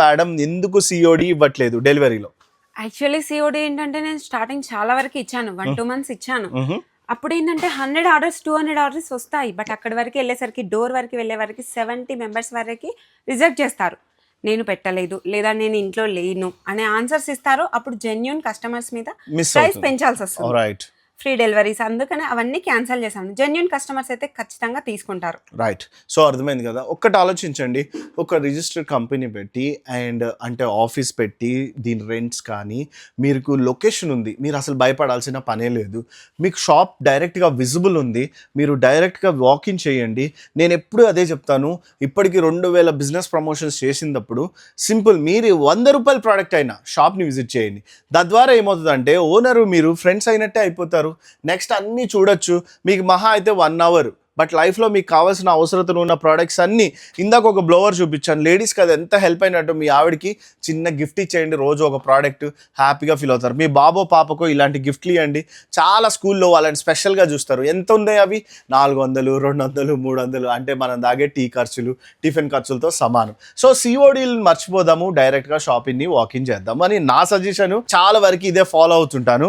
Madam ఎందుకు COD ఇవ్వట్లేదు డెలివరీలో? Actually COD ఏంటంటే నేను స్టార్టింగ్ చాలా వరకు ఇచ్చాను. వన్ టూ మంత్స్ ఇచ్చాను. అప్పుడు ఏంటంటే hundred orders two hundred orders వస్తాయి. బట్ అక్కడి వరకు వెళ్ళేసరికి డోర్ వరకు వెళ్ళే వరకు సెవెంటీ మెంబర్స్ వరకు రిజెక్ట్ చేస్తారు. నేను పెట్టలేదు లేదా నేను ఇంట్లో లేను అనే ఆన్సర్స్ ఇస్తారు. అప్పుడు జెన్యున్ కస్టమర్స్ మీద ప్రైస్ పెంచాల్సి వస్తుంది. రైట్ ఫ్రీ డెలివరీస్ అందుకని అవన్నీ క్యాన్సిల్ చేశాను. జెన్యున్ కస్టమర్స్ అయితే ఖచ్చితంగా తీసుకుంటారు. రైట్ సో అర్థమైంది కదా. ఒక్కటి ఆలోచించండి. ఒక రిజిస్టర్ కంపెనీ పెట్టి అండ్ అంటే ఆఫీస్ పెట్టి దీని రెంట్స్ కానీ మీకు లొకేషన్ ఉంది. మీరు అసలు భయపడాల్సిన పనే లేదు. మీకు షాప్ డైరెక్ట్గా విజిబుల్ ఉంది. మీరు డైరెక్ట్గా వాకింగ్ చేయండి. నేను ఎప్పుడు అదే చెప్తాను. ఇప్పటికి రెండు వేల బిజినెస్ ప్రమోషన్స్ చేసినప్పుడు సింపుల్ మీరు వంద రూపాయల ప్రోడక్ట్ అయినా షాప్ని విజిట్ చేయండి. తద్వారా ఏమవుతుందంటే ఓనరు మీరు ఫ్రెండ్స్ అయినట్టే అయిపోతారు. నెక్స్ట్ అన్నీ చూడొచ్చు. మీకు మహా అయితే వన్ అవర్ బట్ లైఫ్లో మీకు కావాల్సిన అవసరతలు ఉన్న ప్రోడక్ట్స్ అన్నీ ఇందాక ఒక బ్లోవర్ చూపించాను. లేడీస్కి అది ఎంత హెల్ప్ అయినట్టు మీ ఆవిడకి చిన్న గిఫ్ట్ ఇచ్చేయండి. రోజు ఒక ప్రోడక్ట్ హ్యాపీగా ఫీల్ అవుతారు. మీ బాబో పాపకో ఇలాంటి గిఫ్ట్లు ఇవ్వండి చాలా స్కూల్లో వాళ్ళని స్పెషల్గా చూస్తారు. ఎంత ఉన్నాయి అవి? నాలుగు వందలు రెండు వందలు మూడు వందలు. అంటే మనం దాగే టీ ఖర్చులు టిఫిన్ ఖర్చులతో సమానం. సో సిఓడీలు మర్చిపోదాము. డైరెక్ట్గా షాపింగ్ని వాకింగ్ చేద్దాం అని నా సజెషన్ చాలా వరకు ఇదే ఫాలో అవుతుంటాను.